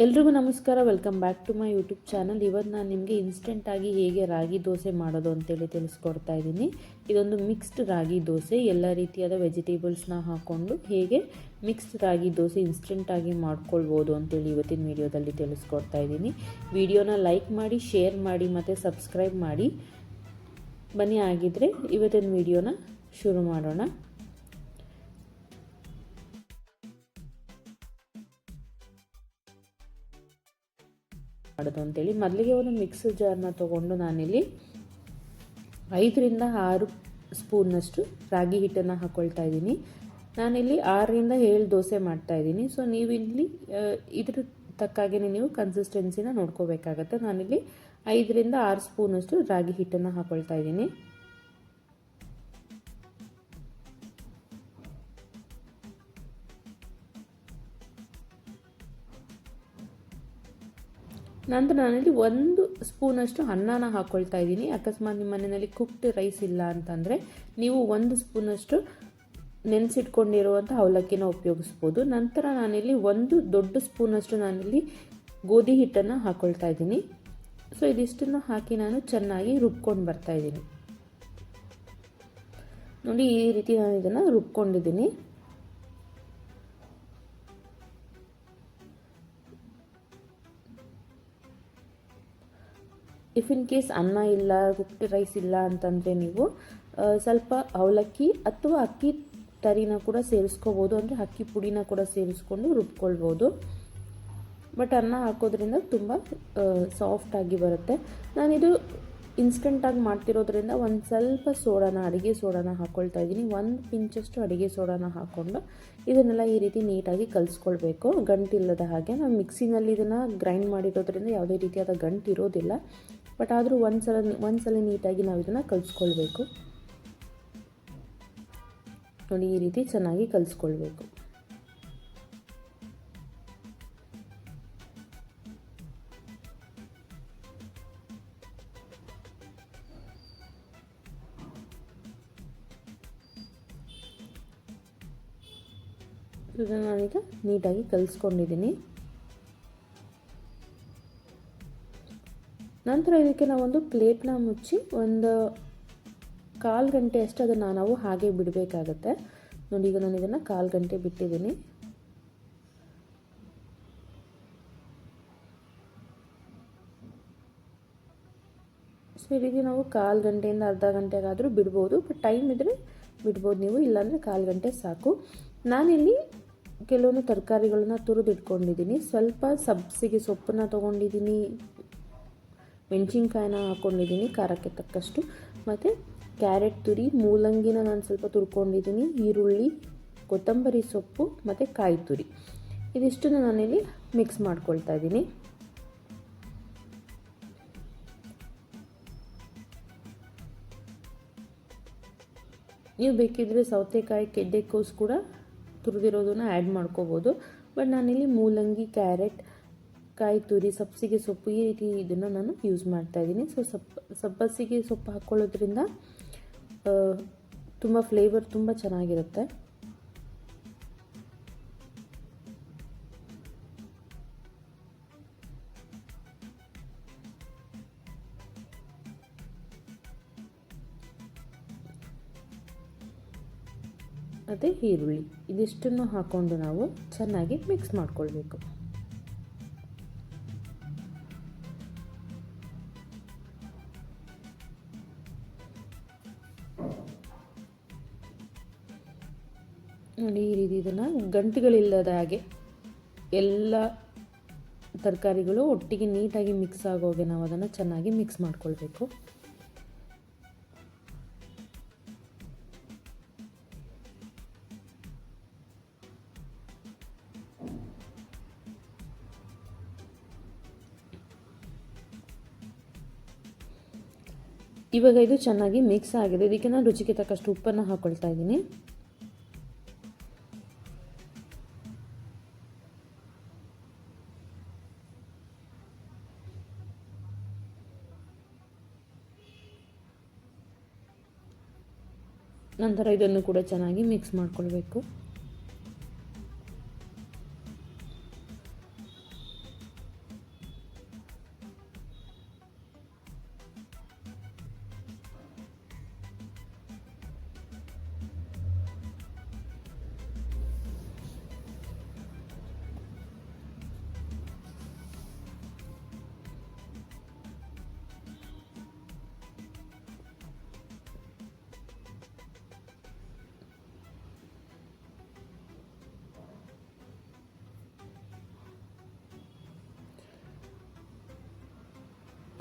ಎಲ್ರಿಗೂ ನಮಸ್ಕಾರ welcome back to my YouTube channel ಇವತ್ತು ನಾನು ನಿಮಗೆ ಇನ್ಸ್ಟೆಂಟಾಗಿ ಹೇಗೆ ರಾಗಿ ದೋಸೆ ಮಾಡೋದು ಅಂತೇಳಿ ತಿಳಿಸ್ಕೊಡ್ತಾ ಇದ್ದೀನಿ. ಇದೊಂದು ಮಿಕ್ಸ್ಡ್ ರಾಗಿ ದೋಸೆ. ಎಲ್ಲ ರೀತಿಯಾದ ವೆಜಿಟೇಬಲ್ಸ್ನ ಹಾಕ್ಕೊಂಡು ಹೇಗೆ ಮಿಕ್ಸ್ಡ್ ರಾಗಿ ದೋಸೆ ಇನ್ಸ್ಟೆಂಟಾಗಿ ಮಾಡ್ಕೊಳ್ಬೋದು ಅಂತೇಳಿ ಇವತ್ತಿನ ವೀಡಿಯೋದಲ್ಲಿ ತಿಳಿಸ್ಕೊಡ್ತಾ ಇದ್ದೀನಿ. ವಿಡಿಯೋನ ಲೈಕ್ ಮಾಡಿ ಶೇರ್ ಮಾಡಿ ಮತ್ತು ಸಬ್ಸ್ಕ್ರೈಬ್ ಮಾಡಿ. ಬನ್ನಿ ಆಗಿದ್ದರೆ ಇವತ್ತಿನ ವಿಡಿಯೋನ ಶುರು ಮಾಡೋಣ. ಮಾಡೋದು ಅಂತೇಳಿ ಮೊದಲಿಗೆ ಒಂದು ಮಿಕ್ಸ್ ಜಾರ್ನ ತೊಗೊಂಡು ನಾನಿಲ್ಲಿ ಐದರಿಂದ ಆರು ಸ್ಪೂನ್ನಷ್ಟು ರಾಗಿ ಹಿಟ್ಟನ್ನು ಹಾಕ್ಕೊಳ್ತಾ ಇದ್ದೀನಿ. ನಾನಿಲ್ಲಿ ಆರರಿಂದ ಏಳು ದೋಸೆ ಮಾಡ್ತಾ ಇದ್ದೀನಿ. ಸೊ ನೀವಿಲ್ಲಿ ಇದ್ರ ತಕ್ಕಾಗೆ ನೀವು ಕನ್ಸಿಸ್ಟೆನ್ಸಿನ ನೋಡ್ಕೋಬೇಕಾಗತ್ತೆ. ನಾನಿಲ್ಲಿ ಐದರಿಂದ ಆರು ಸ್ಪೂನಷ್ಟು ರಾಗಿ ಹಿಟ್ಟನ್ನು ಹಾಕ್ಕೊಳ್ತಾ ಇದ್ದೀನಿ. ನಂತರ ನಾನಿಲ್ಲಿ ಒಂದು ಸ್ಪೂನಷ್ಟು ಅನ್ನನ ಹಾಕ್ಕೊಳ್ತಾ ಇದ್ದೀನಿ. ಅಕಸ್ಮಾತ್ ನಿಮ್ಮ ಮನೆಯಲ್ಲಿ ಕುಕ್ಡ್ ರೈಸ್ ಇಲ್ಲ ಅಂತಂದರೆ ನೀವು ಒಂದು ಸ್ಪೂನಷ್ಟು ನೆನೆಸಿಟ್ಕೊಂಡಿರುವಂಥ ಅವಲಕ್ಕಿನ ಉಪಯೋಗಿಸ್ಬೋದು. ನಂತರ ನಾನಿಲ್ಲಿ ಒಂದು ದೊಡ್ಡ ಸ್ಪೂನಷ್ಟು ನಾನಿಲ್ಲಿ ಗೋಧಿ ಹಿಟ್ಟನ್ನು ಹಾಕ್ಕೊಳ್ತಾ ಇದ್ದೀನಿ. ಸೊ ಇದಿಷ್ಟನ್ನು ಹಾಕಿ ನಾನು ಚೆನ್ನಾಗಿ ರುಬ್ಕೊಂಡು ಬರ್ತಾ ಇದ್ದೀನಿ. ನೋಡಿ, ಈ ರೀತಿ ನಾನು ಇದನ್ನು ರುಬ್ಕೊಂಡಿದ್ದೀನಿ. ಇಫ್ ಕೇಸ್ ಅನ್ನ ಇಲ್ಲ ಕುಕ್ಡ್ ರೈಸ್ ಇಲ್ಲ ಅಂತಂದರೆ ನೀವು ಸ್ವಲ್ಪ ಅವಲಕ್ಕಿ ಅಥವಾ ಅಕ್ಕಿ ತರಿನ ಕೂಡ ಸೇರಿಸ್ಕೋಬೋದು. ಅಂದರೆ ಅಕ್ಕಿ ಪುಡಿನ ಕೂಡ ಸೇರಿಸ್ಕೊಂಡು ರುಬ್ಕೊಳ್ಬೋದು. ಬಟ್ ಅನ್ನ ಹಾಕೋದ್ರಿಂದ ತುಂಬ ಸಾಫ್ಟಾಗಿ ಬರುತ್ತೆ. ನಾನಿದು ಇನ್ಸ್ಟೆಂಟಾಗಿ ಮಾಡ್ತಿರೋದ್ರಿಂದ ಒಂದು ಸ್ವಲ್ಪ ಸೋಡಾನ, ಅಡುಗೆ ಸೋಡಾನ ಹಾಕ್ಕೊಳ್ತಾ ಇದ್ದೀನಿ. ಒಂದು ಪಿಂಚಷ್ಟು ಅಡುಗೆ ಸೋಡಾನ ಹಾಕ್ಕೊಂಡು ಇದನ್ನೆಲ್ಲ ಈ ರೀತಿ ನೀಟಾಗಿ ಕಲಿಸ್ಕೊಳ್ಬೇಕು. ಗಂಟಿಲ್ಲದ ಹಾಗೆ ನಾನು ಮಿಕ್ಸಿನಲ್ಲಿ ಇದನ್ನು ಗ್ರೈಂಡ್ ಮಾಡಿರೋದ್ರಿಂದ ಯಾವುದೇ ರೀತಿಯಾದ ಗಂಟು ಇರೋದಿಲ್ಲ ಬಟ್ ಆದರೂ ಒಂದು ಸಲ ಒಂದು ಸಲ ನೀಟಾಗಿ ನಾವು ಇದನ್ನು ಕಲಿಸ್ಕೊಳ್ಬೇಕು. ನೋಡಿ, ಈ ರೀತಿ ಚೆನ್ನಾಗಿ ಕಲಿಸ್ಕೊಳ್ಬೇಕು. ಇದನ್ನು ನಾನೀಗ ನೀಟಾಗಿ ಕಲಿಸ್ಕೊಂಡಿದ್ದೀನಿ ನಂತರ ಇದಕ್ಕೆ ನಾವೊಂದು ಪ್ಲೇಟ್ನ ಮುಚ್ಚಿ ಒಂದು ಕಾಲು ಗಂಟೆ ಅಷ್ಟು ಅದನ್ನು ನಾವು ಹಾಗೆ ಬಿಡಬೇಕಾಗತ್ತೆ. ನೋಡಿ, ಈಗ ನಾನು ಇದನ್ನು ಕಾಲು ಗಂಟೆ ಬಿಟ್ಟಿದ್ದೀನಿ. ಸೊ ಈ ನಾವು ಕಾಲು ಗಂಟೆಯಿಂದ ಅರ್ಧ ಗಂಟೆಗಾದರೂ ಬಿಡ್ಬೋದು ಬಟ್ ಟೈಮ್ ಇದ್ದರೆ ಬಿಡ್ಬೋದು ನೀವು, ಇಲ್ಲಾಂದರೆ ಕಾಲು ಗಂಟೆ ಸಾಕು. ನಾನಿಲ್ಲಿ ಕೆಲವೊಂದು ತರಕಾರಿಗಳನ್ನ ತುರಿದಿಟ್ಕೊಂಡಿದ್ದೀನಿ. ಸ್ವಲ್ಪ ಸಬ್ಸಿಗೆ ಸೊಪ್ಪನ್ನ ತೊಗೊಂಡಿದ್ದೀನಿ. ಮೆಣಸಿನ್ಕಾಯಿನ ಹಾಕ್ಕೊಂಡಿದ್ದೀನಿ ಖಾರಕ್ಕೆ ತಕ್ಕಷ್ಟು. ಮತ್ತು ಕ್ಯಾರೆಟ್ ತುರಿ, ಮೂಲಂಗಿನ ನಾನು ಸ್ವಲ್ಪ ತುರ್ಕೊಂಡಿದ್ದೀನಿ, ಈರುಳ್ಳಿ, ಕೊತ್ತಂಬರಿ ಸೊಪ್ಪು, ಮತ್ತು ಕಾಯಿ ತುರಿ. ಇದಿಷ್ಟನ್ನು ನಾನಿಲ್ಲಿ ಮಿಕ್ಸ್ ಮಾಡ್ಕೊಳ್ತಾ ಇದ್ದೀನಿ. ನೀವು ಬೇಕಿದ್ದರೆ ಸೌತೆಕಾಯಿ ಗೆಡ್ಡೆಕೋಸು ಕೂಡ ತುರಿದಿರೋದನ್ನ ಆ್ಯಡ್ ಮಾಡ್ಕೋಬೋದು. ಬಟ್ ನಾನಿಲ್ಲಿ ಮೂಲಂಗಿ, ಕ್ಯಾರೆಟ್ ಕಾಯಿ ತುರಿ ಸಬ್ಸಿಗೆ ಸೊಪ್ಪು ಈ ರೀತಿ ಇದನ್ನು ನಾನು ಯೂಸ್ ಮಾಡ್ತಾ ಇದ್ದೀನಿ. ಸೊ ಸಪ್ ಸಬ್ಬಸಿಗೆ ಸೊಪ್ಪು ಹಾಕ್ಕೊಳ್ಳೋದ್ರಿಂದ ತುಂಬ ಫ್ಲೇವರ್ ತುಂಬ ಚೆನ್ನಾಗಿರುತ್ತೆ. ಮತ್ತು ಈರುಳ್ಳಿ. ಇದಿಷ್ಟನ್ನು ಹಾಕ್ಕೊಂಡು ನಾವು ಚೆನ್ನಾಗಿ ಮಿಕ್ಸ್ ಮಾಡ್ಕೊಳ್ಬೇಕು. ನೋಡಿ ಈ ರೀತಿ ಇದನ್ನು ಗಂಟುಗಳಿಲ್ಲದ ಹಾಗೆ ಎಲ್ಲ ತರಕಾರಿಗಳು ಒಟ್ಟಿಗೆ ನೀಟಾಗಿ ಮಿಕ್ಸ್ ಆಗೋಗೆ ನಾವು ಅದನ್ನು ಚೆನ್ನಾಗಿ ಮಿಕ್ಸ್ ಮಾಡ್ಕೊಳ್ಬೇಕು. ಇವಾಗ ಇದು ಚೆನ್ನಾಗಿ ಮಿಕ್ಸ್ ಆಗಿದೆ. ಇದಕ್ಕೆ ನಾನು ರುಚಿಗೆ ತಕ್ಕಷ್ಟು ಉಪ್ಪನ್ನು ಹಾಕ್ಕೊಳ್ತಾ ಇದ್ದೀನಿ. ನಂತರ ಇದನ್ನು ಕೂಡ ಚೆನ್ನಾಗಿ ಮಿಕ್ಸ್ ಮಾಡ್ಕೊಳ್ಬೇಕು.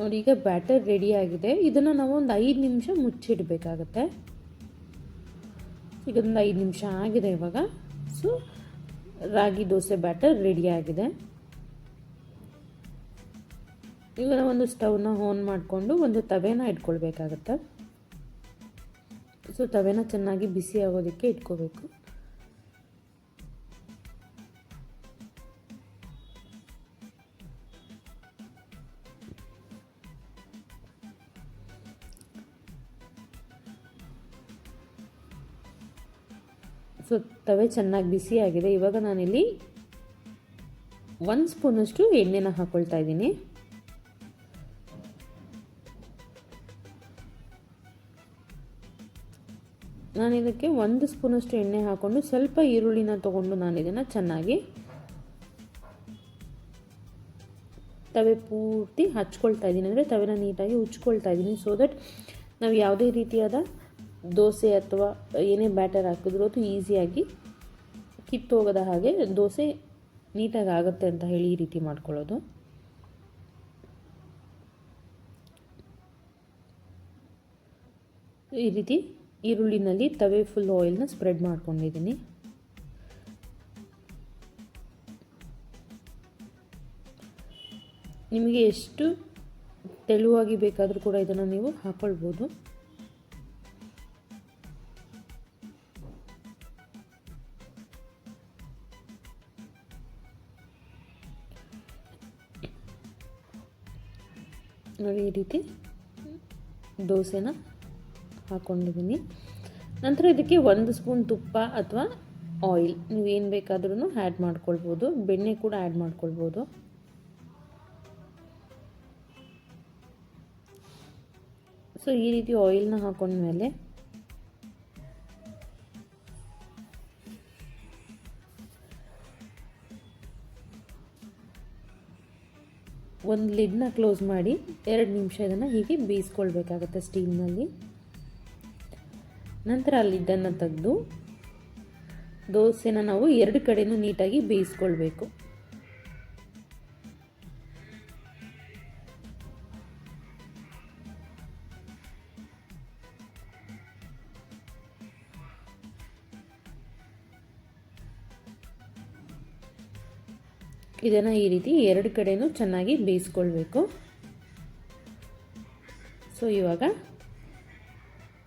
ನೋಡಿ ಈಗ ಬ್ಯಾಟರ್ ರೆಡಿ ಆಗಿದೆ. ಇದನ್ನು ನಾವು ಒಂದು ಐದು ನಿಮಿಷ ಮುಚ್ಚಿಡಬೇಕಾಗತ್ತೆ. ಈಗ ಒಂದು ಐದು ನಿಮಿಷ ಆಗಿದೆ ಇವಾಗ. So ragi dosa batter ready ಆಗಿದೆ. ಈಗ ಒಂದು ಸ್ಟವ್ನ ಆನ್ ಮಾಡಿಕೊಂಡು ಒಂದು ತವೆನ ಇಟ್ಕೊಳ್ಬೇಕಾಗತ್ತೆ. ಸೊ ತವೆನ ಚೆನ್ನಾಗಿ ಬಿಸಿ ಆಗೋದಕ್ಕೆ ಇಟ್ಕೋಬೇಕು. ಸೊ ತವೆ ಚೆನ್ನಾಗಿ ಬಿಸಿಯಾಗಿದೆ ಇವಾಗ ನಾನಿಲ್ಲಿ ಒಂದು ಸ್ಪೂನಷ್ಟು ಎಣ್ಣೆನ ಹಾಕ್ಕೊಳ್ತಾ ಇದ್ದೀನಿ. ನಾನು ಇದಕ್ಕೆ ಒಂದು ಸ್ಪೂನಷ್ಟು ಎಣ್ಣೆ ಹಾಕ್ಕೊಂಡು ಸ್ವಲ್ಪ ಈರುಳ್ಳಿನ ತೊಗೊಂಡು ನಾನು ಇದನ್ನು ಚೆನ್ನಾಗಿ ತವೆ ಪೂರ್ತಿ ಹಚ್ಕೊಳ್ತಾ ಇದ್ದೀನಿ. ಅಂದರೆ ತವೆನ ನೀಟಾಗಿ ಉಚ್ಕೊಳ್ತಾ ಇದ್ದೀನಿ. ಸೊ ದಟ್ ನಾವು ಯಾವುದೇ ರೀತಿಯಾದ ದೋಸೆ ಅಥವಾ ಏನೇ ಬ್ಯಾಟರ್ ಹಾಕಿದ್ರು ಅದು ಈಸಿಯಾಗಿ ಕಿತ್ತೋಗದ ಹಾಗೆ ದೋಸೆ ನೀಟಾಗಿ ಆಗುತ್ತೆ ಅಂತ ಹೇಳಿ ಈ ರೀತಿ ಮಾಡ್ಕೊಳ್ಳೋದು. ಈ ರೀತಿ ಈರುಳ್ಳಿನಲ್ಲಿ ತವೆ ಫುಲ್ ಆಯಿಲ್ನ ಸ್ಪ್ರೆಡ್ ಮಾಡ್ಕೊಂಡಿದ್ದೀನಿ. ನಿಮಗೆ ಎಷ್ಟು ತೆಳುವಾಗಿ ಬೇಕಾದರೂ ಕೂಡ ಇದನ್ನು ನೀವು ಹಾಕ್ಕೊಳ್ಬೋದು ನೋಡಿ ಈ ರೀತಿ ದೋಸೆನ ಹಾಕ್ಕೊಂಡಿದ್ದೀನಿ ನಂತರ ಇದಕ್ಕೆ ಒಂದು ಸ್ಪೂನ್ ತುಪ್ಪ ಅಥವಾ ಆಯಿಲ್ ನೀವು ಏನು ಬೇಕಾದ್ರೂ ಆ್ಯಡ್ ಮಾಡ್ಕೊಳ್ಬೋದು. ಬೆಣ್ಣೆ ಕೂಡ ಆ್ಯಡ್ ಮಾಡ್ಕೊಳ್ಬೋದು. ಸೊ ಈ ರೀತಿ ಆಯಿಲ್ನ ಹಾಕೊಂಡ್ಮೇಲೆ ಒಂದು ಲಿಡ್ನ ಕ್ಲೋಸ್ ಮಾಡಿ ಎರಡು ನಿಮಿಷ ಇದನ್ನು ಹೀಗೆ ಬೀಸ್ಕೊಳ್ಬೇಕಾಗುತ್ತೆ ಸ್ಟೀಮ್ನಲ್ಲಿ ನಂತರ ಆ ಲಿಡ್ಡನ್ನು ತೆಗೆದು ದೋಸೆನ ನಾವು ಎರಡು ಕಡೆಯೂ ನೀಟಾಗಿ ಬೇಯಿಸ್ಕೊಳ್ಬೇಕು ಇದನ್ನು ಈ ರೀತಿ ಎರಡು ಕಡೆಯೂ ಚೆನ್ನಾಗಿ ಬೇಯಿಸ್ಕೊಳ್ಬೇಕು. ಸೊ ಇವಾಗ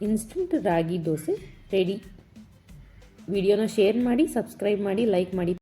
ಇನ್ಸ್ಟಂಟ್ ರಾಗಿ ದೋಸೆ ರೆಡಿ ವಿಡಿಯೋನ ಶೇರ್ ಮಾಡಿ ಸಬ್ಸ್ಕ್ರೈಬ್ ಮಾಡಿ ಲೈಕ್ ಮಾಡಿ.